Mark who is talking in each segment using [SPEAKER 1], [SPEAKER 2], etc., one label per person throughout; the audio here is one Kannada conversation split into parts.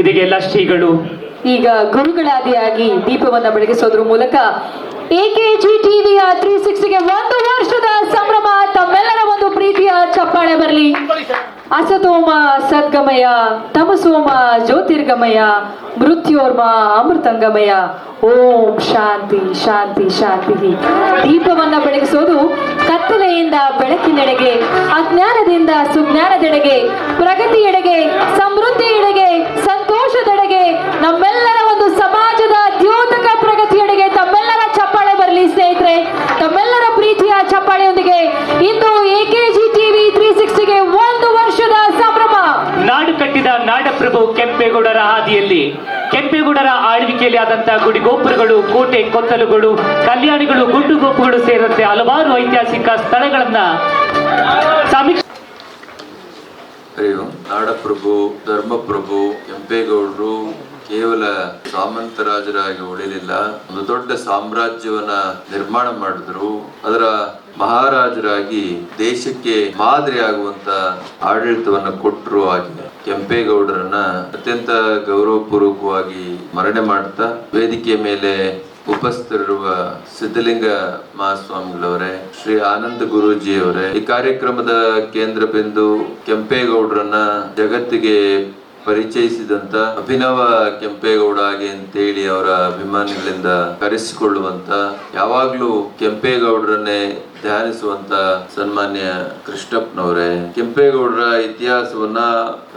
[SPEAKER 1] ಇದಕ್ಕೆಲ್ಲ ಶ್ರೀಗಳು.
[SPEAKER 2] ಈಗ ಗುರುಗಳಾದಿಯಾಗಿ ದೀಪವನ್ನ ಬೆಳಗಿಸೋದ್ರ ಮೂಲಕ ಎಕೆಜಿ ಟಿವಿಯ ತ್ರೀ ಸಿಕ್ಸ್ಟಿಗೆ ಒಂದು ವರ್ಷದ ಸಂಭ್ರಮ, ತಮ್ಮೆಲ್ಲರ ಒಂದು ಪ್ರೀತಿಯ ಚಪ್ಪಾಳೆ ಬರಲಿ. ಅಸತೋಮ ಸದ್ಗಮಯ, ತಮಸೋಮ ಜ್ಯೋತಿರ್ಗಮಯ, ಮೃತ್ಯೋರ್ಮ ಅಮೃತಂಗಮಯ. ಓಂ ಶಾಂತಿ ಶಾಂತಿ ಶಾಂತಿ. ದೀಪವನ್ನ ಬೆಳಗಿಸೋದು ಕತ್ತಲೆಯಿಂದ ಬೆಳಕಿನೆಡೆಗೆ, ಅಜ್ಞಾನದಿಂದ ಸುಜ್ಞಾನದೆಡೆಗೆ, ಪ್ರಗತಿಯೆಡೆಗೆ, ಸಮೃದ್ಧಿಯೆಡೆಗೆ ಸಂತೋಷದೆಡೆಗೆ ನಮ್ಮೆಲ್ಲರ ಒಂದು ಸಮಾಜದ ದ್ಯೋತಕ ಪ್ರಗತಿಯೆಡೆಗೆ ತಮ್ಮೆಲ್ಲರ ಚಪ್ಪಾಳೆ ಬರಲಿ ಸ್ನೇಹಿತರೆ ತಮ್ಮೆಲ್ಲರ ಪ್ರೀತಿಯ ಚಪ್ಪಾಳೆಯೊಂದಿಗೆ ಇಂದು ಎಕೆಜಿ ಟಿವಿ ತ್ರೀ ಸಿಕ್ಸ್ಟಿಗೆ ಒಂದು ವರ್ಷದ ಸಂಭ್ರಮ
[SPEAKER 1] ನಾಡು ಕಟ್ಟಿದ ನಾಡಪ್ರಭು ಕೆಂಪೇಗೌಡರ ಹಾದಿಯಲ್ಲಿ, ಕೆಂಪೇಗೌಡರ ಆಳ್ವಿಕೆಯಲ್ಲಿ ಆದಂತಹ ಗುಡಿ ಗೋಪುರಗಳು ಕೋಟೆ ಕೊತ್ತಲುಗಳು, ಕಲ್ಯಾಣಿಗಳು ಗುಂಡು ಗೋಪುಗಳು ಸೇರಿದಂತೆ ಹಲವಾರು ಐತಿಹಾಸಿಕ ಸ್ಥಳಗಳನ್ನ ಸಮೀಕ್ಷೆ
[SPEAKER 3] ನಾಡಪ್ರಭು, ಧರ್ಮಪ್ರಭು, ಕೆಂಪೇಗೌಡರು ಕೇವಲ ಸಾಮಂತರಾಜರಾಗಿ ಉಳಿಲಿಲ್ಲ. ಒಂದು ದೊಡ್ಡ ಸಾಮ್ರಾಜ್ಯವನ್ನ ನಿರ್ಮಾಣ ಮಾಡಿದ್ರು. ಅದರ ಮಹಾರಾಜರಾಗಿ ದೇಶಕ್ಕೆ ಮಾದರಿ ಆಗುವಂತ ಆಡಳಿತವನ್ನ ಕೊಟ್ಟರು ಆಗಿದೆ ಕೆಂಪೇಗೌಡರನ್ನ ಅತ್ಯಂತ ಗೌರವಪೂರ್ವಕವಾಗಿ ಮರಣೆ ಮಾಡ್ತಾ ವೇದಿಕೆಯ ಮೇಲೆ ಉಪಸ್ಥಿತರಿರುವ ಸಿದ್ಧಲಿಂಗ ಮಹಾಸ್ವಾಮಿಗಳವರೇ, ಶ್ರೀ ಆನಂದ ಗುರೂಜಿ ಅವರೇ ಈ ಕಾರ್ಯಕ್ರಮದ ಕೇಂದ್ರ ಬಿಂದು ಕೆಂಪೇಗೌಡರನ್ನ ಜಗತ್ತಿಗೆ ಪರಿಚಯಿಸಿದಂತ ಅಭಿನವ ಕೆಂಪೇಗೌಡ ಹಾಗೆ ಅಂತೇಳಿ ಅವರ ಅಭಿಮಾನಿಗಳಿಂದ ಕರೆಸಿಕೊಳ್ಳುವಂತ, ಯಾವಾಗ್ಲೂ ಕೆಂಪೇಗೌಡರನ್ನೇ ಧ್ಯಾನಿಸುವಂತ ಸನ್ಮಾನ್ಯ ಕೃಷ್ಣಪ್ಪನವರೇ. ಕೆಂಪೇಗೌಡರ ಇತಿಹಾಸವನ್ನ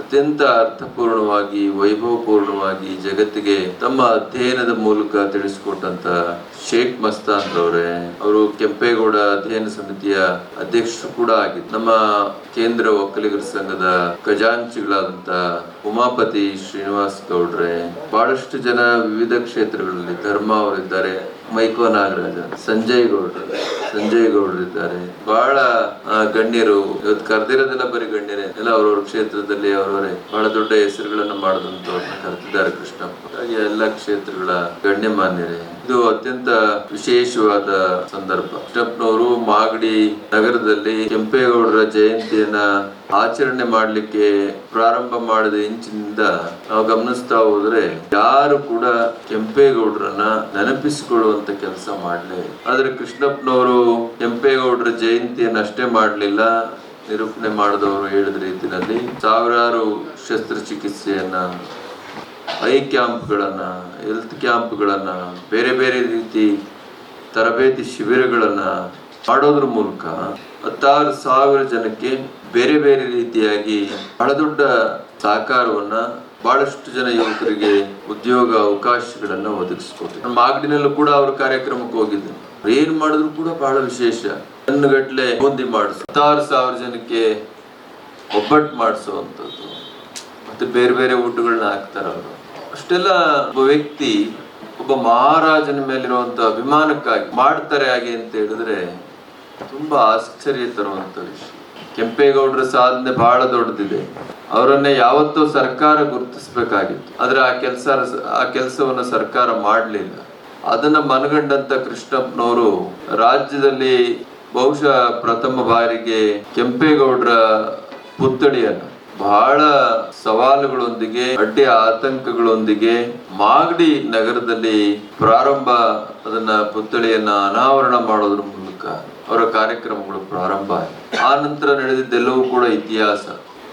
[SPEAKER 3] ಅತ್ಯಂತ ಅರ್ಥಪೂರ್ಣವಾಗಿ, ವೈಭವಪೂರ್ಣವಾಗಿ ಜಗತ್ತಿಗೆ ತಮ್ಮ ಅಧ್ಯಯನದ ಮೂಲಕ ತಿಳಿಸಿಕೊಟ್ಟಂತ ಶೇಖ್ ಮಸ್ತಾನ್ ಅವರೇ ಅವರು ಕೆಂಪೇಗೌಡ ಅಧ್ಯಯನ ಸಮಿತಿಯ ಅಧ್ಯಕ್ಷರು ಕೂಡ ಆಗಿದ್ದು ನಮ್ಮ ಕೇಂದ್ರ ಒಕ್ಕಲಿಗರ ಸಂಘದ ಖಜಾಂಚಿಗಳಾದಂತ ಉಮಾಪತಿ ಶ್ರೀನಿವಾಸ್ ಗೌಡ್ರೆ, ಬಹಳಷ್ಟು ಜನ ವಿವಿಧ ಕ್ಷೇತ್ರಗಳಲ್ಲಿ ಧರ್ಮ ಅವರಿದ್ದಾರೆ, ಮೈಕೋ ನಾಗರಾಜ, ಸಂಜಯ್ ಗೌಡ್ರು. ಸಂಜಯ್ ಗೌಡರು ಇದ್ದಾರೆ. ಬಹಳ ಗಣ್ಯರು, ಇವತ್ತು ಕರೆದಿರೋದೆಲ್ಲ ಬರೀ ಗಣ್ಯರೇ. ಎಲ್ಲ ಅವ್ರವ್ರ ಕ್ಷೇತ್ರದಲ್ಲಿ ಅವರವರೇ. ಬಹಳ ದೊಡ್ಡ ಹೆಸರುಗಳನ್ನ ಮಾಡಿದಂತವ್ರನ್ನ ಕರೆದಿದ್ದಾರೆ ಕೃಷ್ಣಪ್ಪ. ಹಾಗೆ ಎಲ್ಲ ಕ್ಷೇತ್ರಗಳ ಗಣ್ಯಮಾನ್ಯರೇ. ಇದು ಅತ್ಯಂತ ವಿಶೇಷವಾದ ಸಂದರ್ಭ. ಕೃಷ್ಣಪ್ಪನವರು ಮಾಗಡಿ ನಗರದಲ್ಲಿ ಕೆಂಪೇಗೌಡರ ಜಯಂತಿಯನ್ನ ಆಚರಣೆ ಮಾಡಲಿಕ್ಕೆ ಪ್ರಾರಂಭ ಮಾಡಿದ ಇಂಚಿನಿಂದ ನಾವು ಗಮನಿಸ್ತಾ ಹೋದ್ರೆ ಯಾರು ಕೂಡ ಕೆಂಪೇಗೌಡರನ್ನ ನೆನಪಿಸಿಕೊಳ್ಳುವಂತ ಕೆಲಸ ಮಾಡ್ಲೇ ಆದ್ರೆ ಕೃಷ್ಣಪ್ಪನವರು ಕೆಂಪೇಗೌಡರ ಜಯಂತಿಯನ್ನು ಅಷ್ಟೇ ಮಾಡಲಿಲ್ಲ. ನಿರೂಪಣೆ ಮಾಡಿದವರು ಹೇಳಿದ ರೀತಿಯಲ್ಲಿ ಸಾವಿರಾರು ಶಸ್ತ್ರಚಿಕಿತ್ಸೆಯನ್ನ ಐ ಕ್ಯಾಂಪ್ಗಳನ್ನು ಹೆಲ್ತ್ ಕ್ಯಾಂಪ್ಗಳನ್ನು ಬೇರೆ ಬೇರೆ ರೀತಿ ತರಬೇತಿ ಶಿಬಿರಗಳನ್ನು ಮಾಡೋದ್ರ ಮೂಲಕ ಹತ್ತಾರು ಸಾವಿರ ಜನಕ್ಕೆ ಬೇರೆ ಬೇರೆ ರೀತಿಯಾಗಿ ಬಹಳ ದೊಡ್ಡ ಸಹಕಾರವನ್ನ ಬಹಳಷ್ಟು ಜನ ಯುವಕರಿಗೆ ಉದ್ಯೋಗ ಅವಕಾಶಗಳನ್ನು ನಮ್ಮ ಮಾಗಡಿನಲ್ಲೂ ಕೂಡ ಅವರು ಕಾರ್ಯಕ್ರಮಕ್ಕೆ ಹೋಗಿದ್ದೆ ಏನ್ ಮಾಡಿದ್ರು ಕೂಡ ಬಹಳ ವಿಶೇಷ. ಗಟ್ಲೆ ಬೂಂದಿ ಮಾಡಿಸು, ಹತ್ತಾರು ಸಾವಿರ ಜನಕ್ಕೆ ಒಬ್ಬಟ್ಟು ಮಾಡಿಸುವಂಥದ್ದು ಮತ್ತೆ ಬೇರೆ ಬೇರೆ ಊಟಗಳನ್ನ ಹಾಕ್ತಾರ ಅವರು. ಅಷ್ಟೆಲ್ಲ ಒಬ್ಬ ವ್ಯಕ್ತಿ, ಒಬ್ಬ ಮಹಾರಾಜನ ಮೇಲಿರುವಂತ ಅಭಿಮಾನಕ್ಕಾಗಿ ಮಾಡ್ತಾರೆ ಹಾಗೆ ಅಂತ ಹೇಳಿದ್ರೆ ತುಂಬಾ ಆಶ್ಚರ್ಯ ತರುವಂತ ವಿಷಯ. ಕೆಂಪೇಗೌಡರ ಸಾಧನೆ ಬಹಳ ದೊಡ್ಡದಿದೆ. ಅವರನ್ನೇ ಯಾವತ್ತೂ ಸರ್ಕಾರ ಗುರುತಿಸಬೇಕಾಗಿತ್ತು. ಆದ್ರೆ ಆ ಕೆಲಸ, ಆ ಕೆಲಸವನ್ನು ಸರ್ಕಾರ ಮಾಡಲಿಲ್ಲ. ಅದನ್ನ ಮನಗಂಡಂತ ಕೃಷ್ಣಪ್ಪನವರು ರಾಜ್ಯದಲ್ಲಿ ಬಹುಶಃ ಪ್ರಥಮ ಬಾರಿಗೆ ಕೆಂಪೇಗೌಡರ ಪುತ್ಥಳಿಯನ್ನ ಬಹಳ ಸವಾಲುಗಳೊಂದಿಗೆ, ಅಡ್ಡಿ ಆತಂಕಗಳೊಂದಿಗೆ ಮಾಗಡಿ ನಗರದಲ್ಲಿ ಪ್ರಾರಂಭ ಅದನ್ನ ಪುತ್ಥಳಿಯನ್ನ ಅನಾವರಣ ಮಾಡೋದ್ರ ಮೂಲಕ ಅವರ ಕಾರ್ಯಕ್ರಮಗಳು ಪ್ರಾರಂಭ ಆಯಿತು. ಆ ನಂತರ ನಡೆದಿದ್ದೆಲ್ಲವೂ ಕೂಡ ಇತಿಹಾಸ.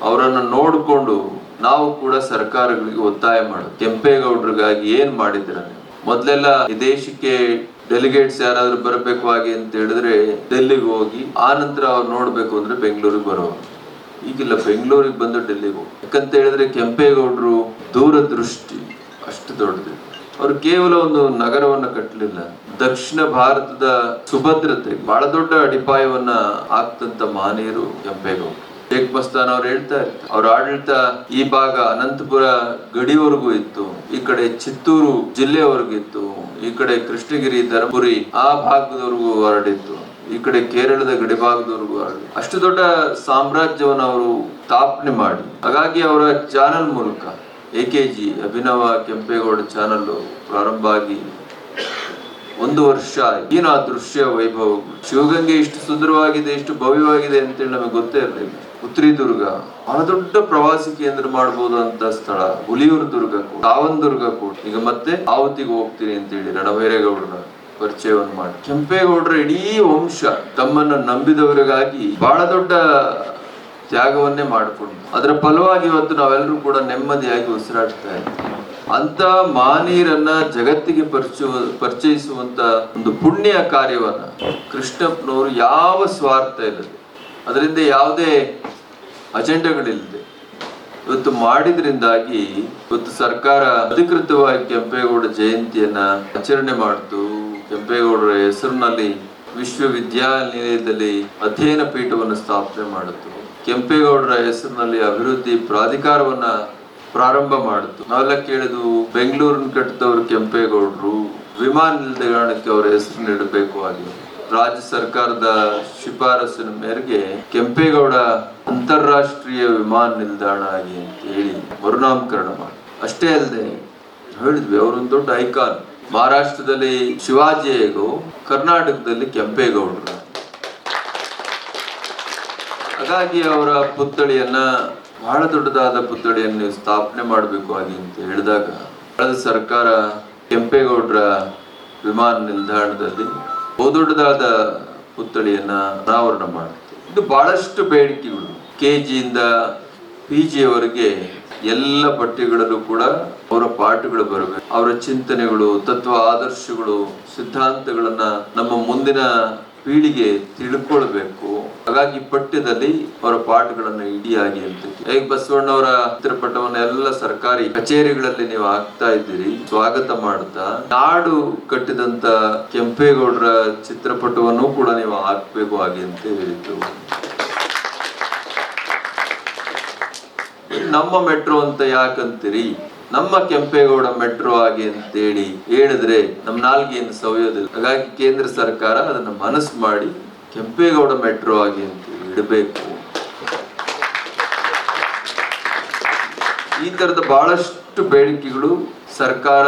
[SPEAKER 3] ಅವರನ್ನ ನೋಡಿಕೊಂಡು ನಾವು ಕೂಡ ಸರ್ಕಾರಗಳಿಗೆ ಒತ್ತಾಯ ಮಾಡೋದು. ಕೆಂಪೇಗೌಡರಿಗಾಗಿ ಏನ್ ಮಾಡಿದ್ರ ಮೊದ್ಲೆಲ್ಲ ದೇಶಕ್ಕೆ ಡೆಲಿಗೇಟ್ಸ್ ಯಾರಾದ್ರೂ ಬರಬೇಕು ಹಾಗೆ ಅಂತ ಹೇಳಿದ್ರೆ ಡೆಲ್ಲಿಗೆ ಹೋಗಿ, ಆ ನಂತರ ಅವ್ರು ನೋಡ್ಬೇಕು ಅಂದ್ರೆ ಬೆಂಗಳೂರಿಗೆ ಬರೋ ಈಗಿಲ್ಲ, ಬೆಂಗಳೂರಿಗೆ ಬಂದು ಡೆಲ್ಲಿಗೆ ಹೋಗಿ ಯಾಕಂತ ಹೇಳಿದ್ರೆ ಕೆಂಪೇಗೌಡರು ದೂರದೃಷ್ಟಿ ಅಷ್ಟು ದೊಡ್ಡದು. ಅವರು ಕೇವಲ ಒಂದು ನಗರವನ್ನ ಕಟ್ಟಲಿಲ್ಲ ದಕ್ಷಿಣ ಭಾರತದ ಸುಭದ್ರತೆ, ಬಹಳ ದೊಡ್ಡ ಅಡಿಪಾಯವನ್ನ ಹಾಕ್ತಂತ ಮಾನೇರು ಕೆಂಪೇಗೌಡರು. ಶೇಖ್ ಮಸ್ತಾನ್ ಅವ್ರು ಹೇಳ್ತಾ ಇರ್ತಾರೆ. ಅವ್ರ ಆಡಳಿತ ಈ ಭಾಗ ಅನಂತಪುರ ಗಡಿವರೆಗೂ ಇತ್ತು, ಈ ಕಡೆ ಚಿತ್ತೂರು ಜಿಲ್ಲೆವರೆಗೂ ಇತ್ತು, ಈ ಕಡೆ ಕೃಷ್ಣಗಿರಿ, ಧರ್ಮಪುರಿ ಆ ಭಾಗದವರೆಗೂ ಹೊರಡಿತ್ತು, ಈ ಕಡೆ ಕೇರಳದ ಗಡಿ ಭಾಗದವರೆಗೂ ಹರಡಿ ಅಷ್ಟು ದೊಡ್ಡ ಸಾಮ್ರಾಜ್ಯವನ್ನು ಅವರು ಸ್ಥಾಪನೆ ಮಾಡಿ. ಹಾಗಾಗಿ ಅವರ ಚಾನೆಲ್ ಮೂಲಕ A K G Abhinava Kempegowda channel ಪ್ರಾರಂಭ ಆಗಿ ಒಂದು ವರ್ಷ. ಏನು ದೃಶ್ಯ ವೈಭವ. ಶಿವಗಂಗೆ ಇಷ್ಟು ಸುಂದರವಾಗಿದೆ, ಇಷ್ಟು ಭವ್ಯವಾಗಿದೆ ಅಂತೇಳಿ ನಮಗೆ ಗೊತ್ತೇ ಇರಲಿಲ್ಲ. ಉತ್ರಿ ದುರ್ಗ. ಬಹಳ ದೊಡ್ಡ ಪ್ರವಾಸಿ ಕೇಂದ್ರ ಮಾಡಬಹುದು ಅಂತ ಸ್ಥಳ. ಹುಲಿಯೂರು ದುರ್ಗ ಕೂಡ ಕಾವನ್ ದುರ್ಗ ಕೂಡ. ಈಗ ಮತ್ತೆ ಆವತಿಗೆ ಹೋಗ್ತೀನಿ ಅಂತೇಳಿ ರಣಭೈರೇಗೌಡರ ಪರಿಚಯವನ್ನು ಮಾಡಿ. ಕೆಂಪೇಗೌಡರ ಇಡೀ ವಂಶ ತಮ್ಮನ್ನ ನಂಬಿದವರಿಗಾಗಿ ಬಹಳ ದೊಡ್ಡ ತ್ಯಾಗವನ್ನೇ ಮಾಡಿಕೊಂಡು ಅದರ ಫಲವಾಗಿ ಇವತ್ತು ನಾವೆಲ್ಲರೂ ಕೂಡ ನೆಮ್ಮದಿಯಾಗಿ ಉಸಿರಾಡ್ತಾ ಇದ್ದೀವಿ. ಅಂತ ಮಾನೀರನ್ನ ಜಗತ್ತಿಗೆ ಪರಿಚಯ ಪರಿಚಯಿಸುವಂತ ಒಂದು ಪುಣ್ಯ ಕಾರ್ಯವನ್ನ ಕೃಷ್ಣಪ್ಪನವರು ಯಾವ ಸ್ವಾರ್ಥ ಇಲ್ಲದೆ ಅದರಿಂದ ಯಾವುದೇ ಅಜೆಂಡಾಗಳಿಲ್ಲದೆ. ಇವತ್ತು ಮಾಡಿದ್ರಿಂದಾಗಿ ಇವತ್ತು ಸರ್ಕಾರ ಅಧಿಕೃತವಾಗಿ ಕೆಂಪೇಗೌಡ ಜಯಂತಿಯನ್ನ ಆಚರಣೆ ಮಾಡಿತು. ಕೆಂಪೇಗೌಡರ ಹೆಸರಿನಲ್ಲಿ ವಿಶ್ವವಿದ್ಯಾನಿಲಯದಲ್ಲಿ ಅಧ್ಯಯನ ಪೀಠವನ್ನು ಸ್ಥಾಪನೆ ಮಾಡಿತು. ಕೆಂಪೇಗೌಡರ ಹೆಸರಿನಲ್ಲಿ ಅಭಿವೃದ್ಧಿ ಪ್ರಾಧಿಕಾರವನ್ನ ಪ್ರಾರಂಭ ಮಾಡಿತು. ನಾವೆಲ್ಲ ಕೇಳಿದ್ವು, ಬೆಂಗಳೂರಿನ ಕಟ್ಟಿದವರು ಕೆಂಪೇಗೌಡರು. ವಿಮಾನ ನಿಲ್ದಾಣಕ್ಕೆ ಅವರ ಹೆಸರು ನೀಡಬೇಕು ಆಗಿ ರಾಜ್ಯ ಸರ್ಕಾರದ ಶಿಫಾರಸಿನ ಮೇರೆಗೆ ಕೆಂಪೇಗೌಡ ಅಂತಾರಾಷ್ಟ್ರೀಯ ವಿಮಾನ ನಿಲ್ದಾಣ ಆಗಿ ಅಂತ ಹೇಳಿ ಮರುನಾಮಕರಣ ಮಾಡಿ. ಅಷ್ಟೇ ಅಲ್ಲದೆ ಹೇಳಿದ್ವಿ ಅವರೊಂದು ದೊಡ್ಡ ಐಕಾನ್. ಮಹಾರಾಷ್ಟ್ರದಲ್ಲಿ ಶಿವಾಜಿ ಹೇಗೋ, ಕರ್ನಾಟಕದಲ್ಲಿ ಕೆಂಪೇಗೌಡರು. ಹಾಗಾಗಿ ಅವರ ಪುತ್ಥಳಿಯನ್ನ, ಬಹಳ ದೊಡ್ಡದಾದ ಪುತ್ಥಳಿಯನ್ನು ಸ್ಥಾಪನೆ ಮಾಡಬೇಕು ಆಗಿ ಅಂತ ಹೇಳಿದಾಗ ಕಳೆದ ಸರ್ಕಾರ ಕೆಂಪೇಗೌಡರ ವಿಮಾನ ನಿಲ್ದಾಣದಲ್ಲಿ ಬಹುದೊಡ್ಡದಾದ ಪುತ್ಥಳಿಯನ್ನ ಅನಾವರಣ ಮಾಡುತ್ತೆ ಇದು ಬಹಳಷ್ಟು ಬೇಡಿಕೆಗಳು. ಕೆ ಜಿಯಿಂದ ಪಿ ಜಿಯವರೆಗೆ ಎಲ್ಲ ಪಠ್ಯಗಳಲ್ಲೂ ಕೂಡ ಅವರ ಪಾಠಗಳು ಬರಬೇಕು. ಅವರ ಚಿಂತನೆಗಳು, ತತ್ವ, ಆದರ್ಶಗಳು, ಸಿದ್ಧಾಂತಗಳನ್ನ ನಮ್ಮ ಮುಂದಿನ ಪೀಳಿಗೆ ತಿಳ್ಕೊಳ್ಬೇಕು. ಹಾಗಾಗಿ ಪಠ್ಯದಲ್ಲಿ ಅವರ ಪಾಠಗಳನ್ನು ಇಡಿಯಾಗಿ ಅಂತ ಹೇಗೆ ಬಸವಣ್ಣವರ ಚಿತ್ರಪಟವನ್ನ ಎಲ್ಲ ಸರ್ಕಾರಿ ಕಚೇರಿಗಳಲ್ಲಿ ನೀವು ಹಾಕ್ತಾ ಇದ್ದೀರಿ, ಸ್ವಾಗತ ಮಾಡ್ತಾ, ನಾಡು ಕಟ್ಟಿದಂತ ಕೆಂಪೇಗೌಡರ ಚಿತ್ರಪಟವನ್ನು ಕೂಡ ನೀವು ಹಾಕ್ಬೇಕು ಹಾಗೆ ಅಂತ ಹೇಳಿದ್ರು ನಮ್ಮ ಮೆಟ್ರೋ ಅಂತ ಯಾಕಂತೀರಿ? ನಮ್ಮ ಕೆಂಪೇಗೌಡ ಮೆಟ್ರೋ ಆಗಿ ಅಂತೇಳಿ ಹೇಳಿದ್ರೆ ನಮ್ಮ ನಾಲ್ಗೆಯನ್ನು ಸವಿಯೋದಿಲ್ಲ. ಹಾಗಾಗಿ ಕೇಂದ್ರ ಸರ್ಕಾರ ಅದನ್ನು ಮನಸ್ಸು ಮಾಡಿ ಕೆಂಪೇಗೌಡ ಮೆಟ್ರೋ ಆಗಿ ಅಂತ ಇಡಬೇಕು. ಈ ತರದ ಬಹಳಷ್ಟು ಬೇಡಿಕೆಗಳು ಸರ್ಕಾರ,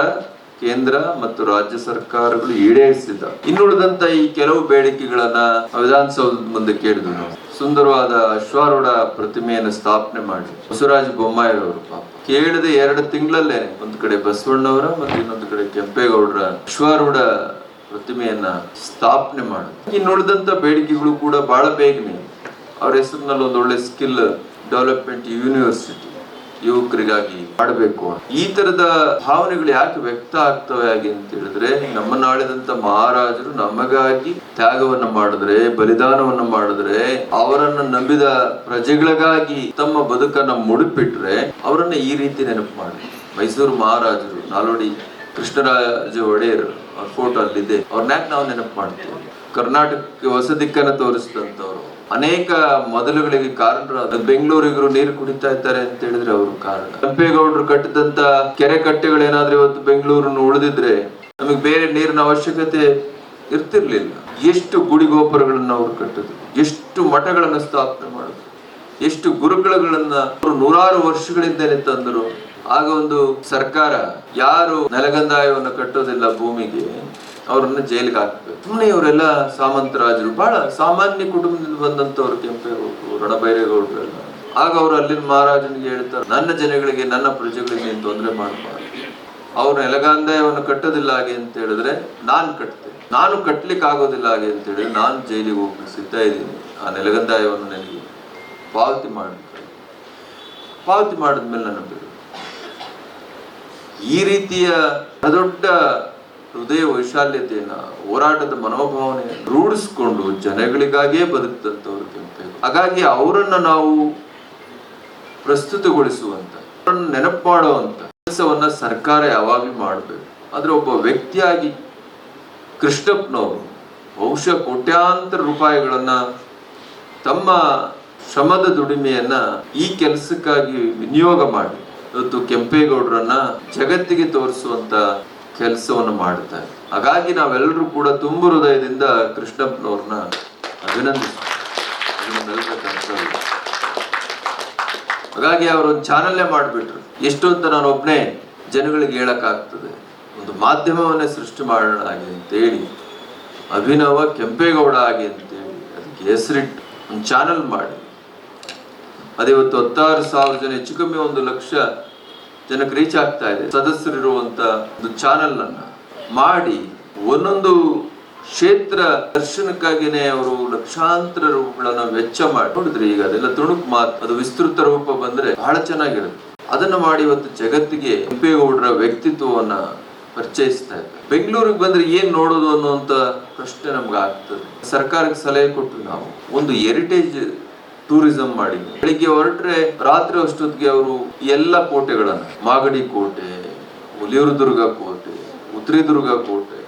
[SPEAKER 3] ಕೇಂದ್ರ ಮತ್ತು ರಾಜ್ಯ ಸರ್ಕಾರಗಳು ಈಡೇರಿಸಿದ. ಇನ್ನುಳಿದಂತ ಈ ಕೆಲವು ಬೇಡಿಕೆಗಳನ್ನ ವಿಧಾನಸೌಧದ ಮುಂದೆ ಕೇಳಿದ್ವಿ ನಾವು. ಸುಂದರವಾದ ಅಶ್ವಾರೂಢ ಪ್ರತಿಮೆಯನ್ನು ಸ್ಥಾಪನೆ ಮಾಡಿ ಬಸವರಾಜ ಬೊಮ್ಮಾಯಿಯವರು ಪಾಪ. ಕೇಳಿದ ಎರಡು ತಿಂಗಳಲ್ಲೇ ಒಂದು ಕಡೆ ಬಸವಣ್ಣವರ ಮತ್ತು ಇನ್ನೊಂದು ಕಡೆ ಕೆಂಪೇಗೌಡರ ಅಶ್ವಾರೂಢ ಪ್ರತಿಮೆಯನ್ನ ಸ್ಥಾಪನೆ ಮಾಡಿ ನೋಡಿದಂತ ಬೇಡಿಕೆಗಳು ಕೂಡ ಬಹಳ ಬೇಗನೆ. ಅವ್ರ ಹೆಸರಿನಲ್ಲಿ ಒಂದು ಒಳ್ಳೆ ಸ್ಕಿಲ್ ಡೆವಲಪ್ಮೆಂಟ್ ಯೂನಿವರ್ಸಿಟಿ. ಯುವಕರಿಗಾಗಿ ಮಾಡಬೇಕು ಈ ತರದ ಭಾವನೆಗಳು ಯಾಕೆ ವ್ಯಕ್ತ ಆಗ್ತವೆ ಹಾಗೆ ಅಂತ ಹೇಳಿದ್ರೆ, ನಮ್ಮ ನಾಳಿದಂತ ಮಹಾರಾಜರು ನಮಗಾಗಿ ತ್ಯಾಗವನ್ನ ಮಾಡಿದ್ರೆ, ಬಲಿದಾನವನ್ನ ಮಾಡಿದ್ರೆ, ಅವರನ್ನ ನಂಬಿದ ಪ್ರಜೆಗಳಿಗಾಗಿ ತಮ್ಮ ಬದುಕನ್ನ ಮುಡುಪಿಟ್ರೆ ಅವರನ್ನ ಈ ರೀತಿ ನೆನಪು ಮಾಡಿ. ಮೈಸೂರು ಮಹಾರಾಜರು, ನಾಲ್ವಡಿ ಕೃಷ್ಣರಾಜ ಒಡೆಯರ್ ಅವ್ರ ಫೋಟೋ ಅಲ್ಲಿದೆ. ಅವ್ರನ್ನ ಯಾಕೆ ನಾವು ನೆನಪು ಮಾಡ್ತೀವಿ? ಕರ್ನಾಟಕಕ್ಕೆ ಹೊಸ ದಿಕ್ಕನ್ನು ತೋರಿಸಿದಂತವ್ರು ಅನೇಕ ಮೊದಲುಗಳಿಗೆ ಕಾರಣ ಬೆಂಗಳೂರಿಗರು ನೀರು ಕುಡಿತಾ ಇದ್ದಾರೆ ಅಂತ ಹೇಳಿದ್ರೆ ಅವರು ಕಾರಣ. ಕೆಂಪೇಗೌಡರು ಕಟ್ಟಿದಂತ ಕೆರೆ ಕಟ್ಟೆಗಳೇನಾದ್ರೂ ಇವತ್ತು ಬೆಂಗಳೂರನ್ನು ಉಳಿದಿದ್ರೆ ನಮಗೆ ಬೇರೆ ನೀರಿನ ಅವಶ್ಯಕತೆ ಇರ್ತಿರ್ಲಿಲ್ಲ. ಎಷ್ಟು ಗುಡಿ ಗೋಪುರಗಳನ್ನ ಅವರು ಕಟ್ಟಿದ್ರು, ಎಷ್ಟು ಮಠಗಳನ್ನು ಸ್ಥಾಪನೆ ಮಾಡಿದ್ರು, ಎಷ್ಟು ಗುರುಗಳನ್ನ ಅವರು ನೂರಾರು ವರ್ಷಗಳಿಂದಲೇ ತಂದರು. ಆಗ ಒಂದು ಸರ್ಕಾರ ಯಾರು ನೆಲಗಂದಾಯವನ್ನು ಕಟ್ಟೋದಿಲ್ಲ ಭೂಮಿಗೆ ಅವ್ರನ್ನ ಜೈಲಿಗೆ ಹಾಕ್ಬೇಕು. ಸುಮ್ಮನೆ ಇವರೆಲ್ಲ ಸಾಮಂತರಾಜರು ಬಹಳ ಸಾಮಾನ್ಯ ಕುಟುಂಬದಿಂದ ಬಂದಂತವ್ರು ಕೆಂಪೇಗೌಡರು ರಣಬೈರೇಗೌಡರು ಎಲ್ಲ ಆಗ ಅವ್ರು ಅಲ್ಲಿನ ಮಹಾರಾಜನಿಗೆ ಹೇಳ್ತಾರೆ, ನನ್ನ ಜನಗಳಿಗೆ, ನನ್ನ ಪ್ರಜೆಗಳಿಗೆ ತೊಂದರೆ ಮಾಡಬಾರ್ದು. ಅವ್ರ ನೆಲಗಂದಾಯವನ್ನು ಕಟ್ಟೋದಿಲ್ಲ ಹಾಗೆ ಅಂತ ಹೇಳಿದ್ರೆ ನಾನ್ ಕಟ್ತೇನೆ. ನಾನು ಕಟ್ಲಿಕ್ಕೆ ಆಗೋದಿಲ್ಲ ಹಾಗೆ ಅಂತ ಹೇಳಿ ನಾನು ಜೈಲಿಗೆ ಹೋಗ್ಲಿಕ್ಕೆ ಸಿದ್ಧ ಇದ್ದೀನಿ. ಆ ನೆಲಗಂದಾಯವನ್ನು ನನಗೆ ಪಾವತಿ ಮಾಡಬೇಕು. ಪಾವತಿ ಮಾಡಿದ್ಮೇಲೆ ನನ್ನ ಬಿಡು ಈ ರೀತಿಯ ದೊಡ್ಡ ಹೃದಯ ವೈಶಾಲ್ಯತೆಯನ್ನ, ಹೋರಾಟದ ಮನೋಭಾವನೆ ರೂಢಿಸ್ಕೊಂಡು ಜನಗಳಿಗಾಗಿಯೇ ಬದುಕಿದಂಥವ್ರು ಕೆಂಪೇಗೌಡ ಹಾಗಾಗಿ ಅವರನ್ನ ನಾವು ಪ್ರಸ್ತುತಗೊಳಿಸುವಂತ, ಅವರನ್ನು ನೆನಪು ಮಾಡುವಂತ ಕೆಲಸವನ್ನ ಸರ್ಕಾರ ಯಾವಾಗಲೂ ಮಾಡಬೇಕು. ಆದ್ರೆ ಒಬ್ಬ ವ್ಯಕ್ತಿಯಾಗಿ ಕೃಷ್ಣಪ್ಪನವರು ಬಹುಶಃ ಕೋಟ್ಯಾಂತರ ರೂಪಾಯಿಗಳನ್ನ ತಮ್ಮ ಶ್ರಮದ ದುಡಿಮೆಯನ್ನ ಈ ಕೆಲಸಕ್ಕಾಗಿ ವಿನಿಯೋಗ ಮಾಡಿ. ಇವತ್ತು ಕೆಂಪೇಗೌಡರನ್ನ ಜಗತ್ತಿಗೆ ತೋರಿಸುವಂತ ಕೆಲಸವನ್ನು ಮಾಡುತ್ತಾರೆ. ಹಾಗಾಗಿ ನಾವೆಲ್ಲರೂ ಕೂಡ ತುಂಬು ಹೃದಯದಿಂದ ಕೃಷ್ಣಪ್ಪನವ್ರನ್ನ ಅಭಿನಂದಿಸ್ತೀವಿ. ಹಾಗಾಗಿ ಅವರೊಂದು ಚಾನಲ್ಲೇ ಮಾಡಿಬಿಟ್ರು. ಎಷ್ಟು ಅಂತ ನಾನು ಒಬ್ಬನೇ ಜನಗಳಿಗೆ ಹೇಳಕ್ಕಾಗ್ತದೆ. ಒಂದು ಮಾಧ್ಯಮವನ್ನೇ ಸೃಷ್ಟಿ ಮಾಡೋಣ ಹಾಗೆ ಅಂತೇಳಿ, ಅಭಿನವ ಕೆಂಪೇಗೌಡ ಹಾಗೆ ಅಂತೇಳಿ ಅದಕ್ಕೆ ಹೆಸರಿಟ್ಟು ಒಂದು ಚಾನಲ್ ಮಾಡಿ. ಅದಿವತ್ತು ಹತ್ತಾರು ಸಾವಿರ ಜನ, ಹೆಚ್ಚು ಕಮ್ಮಿ ಒಂದು ಲಕ್ಷ ಜನಕ್ಕೆ ರೀಚ್ ಆಗ್ತಾ ಇದೆ. ಸದಸ್ಯರಿರುವಂತ ಒಂದು ಚಾನೆಲ್ ಅನ್ನ ಮಾಡಿ ಒಂದೊಂದು ಕ್ಷೇತ್ರ ದರ್ಶನಕ್ಕಾಗಿನೇ ಅವರು ಲಕ್ಷಾಂತರ ರೂಪಗಳನ್ನ ವೆಚ್ಚ ಮಾಡಿ. ನೋಡಿದ್ರೆ ಈಗ ಅದೆಲ್ಲ ತುಣುಕು ಮಾತು. ಅದು ವಿಸ್ತೃತ ರೂಪ ಬಂದ್ರೆ ಬಹಳ ಚೆನ್ನಾಗಿರುತ್ತೆ. ಅದನ್ನ ಮಾಡಿ ಇವತ್ತು ಜಗತ್ತಿಗೆ ಕೆಂಪೇಗೌಡರ ವ್ಯಕ್ತಿತ್ವವನ್ನ ಪರಿಚಯಿಸ್ತಾ ಇದ್ದಾರೆ. ಬೆಂಗಳೂರಿಗೆ ಬಂದ್ರೆ ಏನ್ ನೋಡೋದು ಅನ್ನುವಂತ ಪ್ರಶ್ನೆ ನಮ್ಗೆ ಆಗ್ತದೆ. ಸರ್ಕಾರಕ್ಕೆ ಸಲಹೆ ಕೊಟ್ಟು ನಾವು ಒಂದು ಹೆರಿಟೇಜ್ ಟೂರಿಸಂ ಮಾಡಿ. ಬೆಳಿಗ್ಗೆ ಹೊರಟ್ರೆ ರಾತ್ರಿ ಅಷ್ಟೊತ್ತಿಗೆ ಅವರು ಎಲ್ಲ ಕೋಟೆಗಳನ್ನ, ಮಾಗಡಿ ಕೋಟೆ ಹುಲಿಯೂರು ದುರ್ಗ ಕೋಟೆ ಉತ್ರಿದುರ್ಗ ಕೋಟೆ.